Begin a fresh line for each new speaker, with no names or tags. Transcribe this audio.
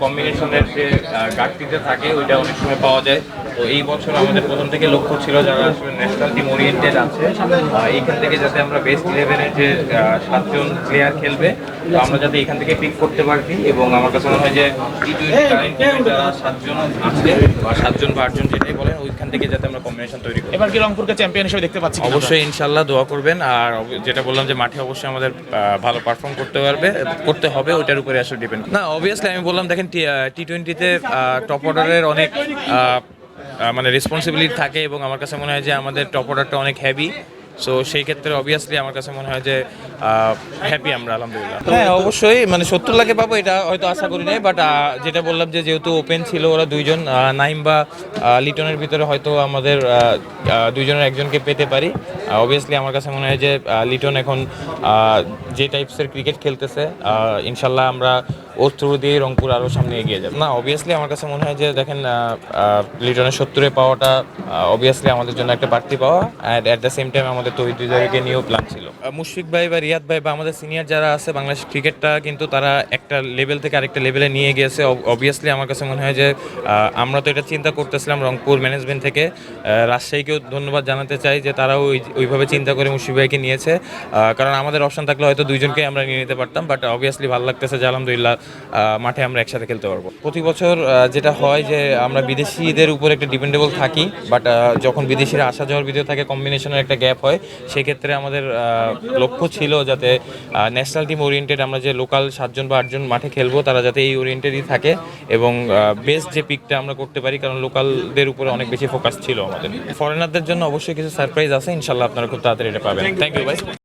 কম্বিনেশনের যে আহ, ঘাটতিটা থাকে ওইটা অনেক সময় পাওয়া যায়। তো এই বছর আমাদের প্রথম থেকে লক্ষ্য ছিল যারা আসলে ন্যাশনাল টিম ওরিয়েন্টেড আছে এইখান থেকে যাতে আমরা বেস্ট ইলেভেনের যে আহ, সাতজন প্লেয়ার খেলবে তো আমরা যাতে এখান থেকে পিক করতে পারি এবং আমার কাছে মনে হয় যে টি টোয়েন্টি যারা সাতজন আছে বা সাতজন বা আটজন যেটাই বলেন ওইখান থেকে যাতে আমরা কম্বিনেশন তৈরি করি।
এবার কি রংপুরকে চ্যাম্পিয়ন হিসেবে দেখতে পাচ্ছি
অবশ্যই ইনশাল্লাহ দোয়া করবেন আর যেটা বললাম যে মাঠে অবশ্যই আমাদের আহ, ভালো পারফর্ম করতে পারবে করতে হবে ওইটার উপরে আসলে ডিপেন্ড না অবভিয়াসলি আমি বললাম দেখেন টি টোয়েন্টিতে টপ অর্ডারের অনেক মানে রেসপন্সিবিলিটি থাকে এবং আমার কাছে মনে হয় যে আমাদের টপ অর্ডারটা অনেক হ্যাভি সো সেই ক্ষেত্রে অবভিয়াসলি আমার কাছে মনে হয় যে হ্যাপি আমরা আলহামদুলিল্লাহ। হ্যাঁ অবশ্যই মানে সত্তর লাখে পাবো এটা হয়তো আশা করি নাই বাট যেটা বললাম যে যেহেতু ওপেন ছিল ওরা দুইজন নাইম বা লিটনের ভিতরে হয়তো আমাদের দুইজনের একজনকে পেতে পারি। অবভিয়াসলি আমার কাছে মনে হয় যে লিটন এখন যে টাইপসের ক্রিকেট খেলতেছে ইনশাল্লাহ আমরা ওর থ্রু দিয়ে রংপুর আরও সামনে এগিয়ে যাবে। না অবভিয়াসলি আমার কাছে মনে হয় যে দেখেন লিটনের সত্তরে পাওয়াটা অবভিয়াসলি আমাদের জন্য একটা বাড়তি পাওয়া অ্যাট দ্য সেম টাইম আমাদের তৈরি দুইজনকে নিয়েও প্ল্যান ছিল। মুশফিক ভাই বা রিয়াদ ভাই বা আমাদের সিনিয়র যারা আছে বাংলাদেশ ক্রিকেটটা কিন্তু তারা একটা লেভেল থেকে আরেকটা লেভেলে নিয়ে গিয়েছে। অবভিয়াসলি আমার কাছে মনে হয় যে আমরা তো এটা চিন্তা করতেছিলাম রংপুর ম্যানেজমেন্ট থেকে। রাজশাহীকেও ধন্যবাদ জানাতে চাই যে তারাও ওই- ওইভাবে চিন্তা করে মুশফিক ভাইকে নিয়েছে। কারণ আমাদের অপশন থাকলে হয়তো দুইজনকে আমরা নিয়ে নিতে পারতাম বাট অবভিয়াসলি ভালো লাগতেছে যে আলহামদুলিল্লাহ মাঠে আমরা একসাথে খেলতে পারব। প্রতি বছর যেটা হয় যে আমরা বিদেশিদের উপর একটা ডিপেন্ডেবল থাকি বাট যখন বিদেশিরা আসা যাওয়ার ভিতরে থাকে কম্বিনেশনের একটা গ্যাপ হয়, সেক্ষেত্রে আমাদের লক্ষ্য ছিল যাতে ন্যাশনাল টিম ওরিয়েন্টেড আমরা যে লোকাল সাতজন বা আটজন মাঠে খেলব, তারা যাতে এই ওরিয়েন্টেডই থাকে এবং বেস্ট যে পিকটা আমরা করতে পারি, কারণ লোকালদের উপরে অনেক বেশি ফোকাস ছিল আমাদের। ফরেনারদের জন্য অবশ্যই কিছু সারপ্রাইজ আছে ইনশাল্লাহ আপনারা খুব তাড়াতাড়ি এটা পাবেন। থ্যাংক ইউ ভাই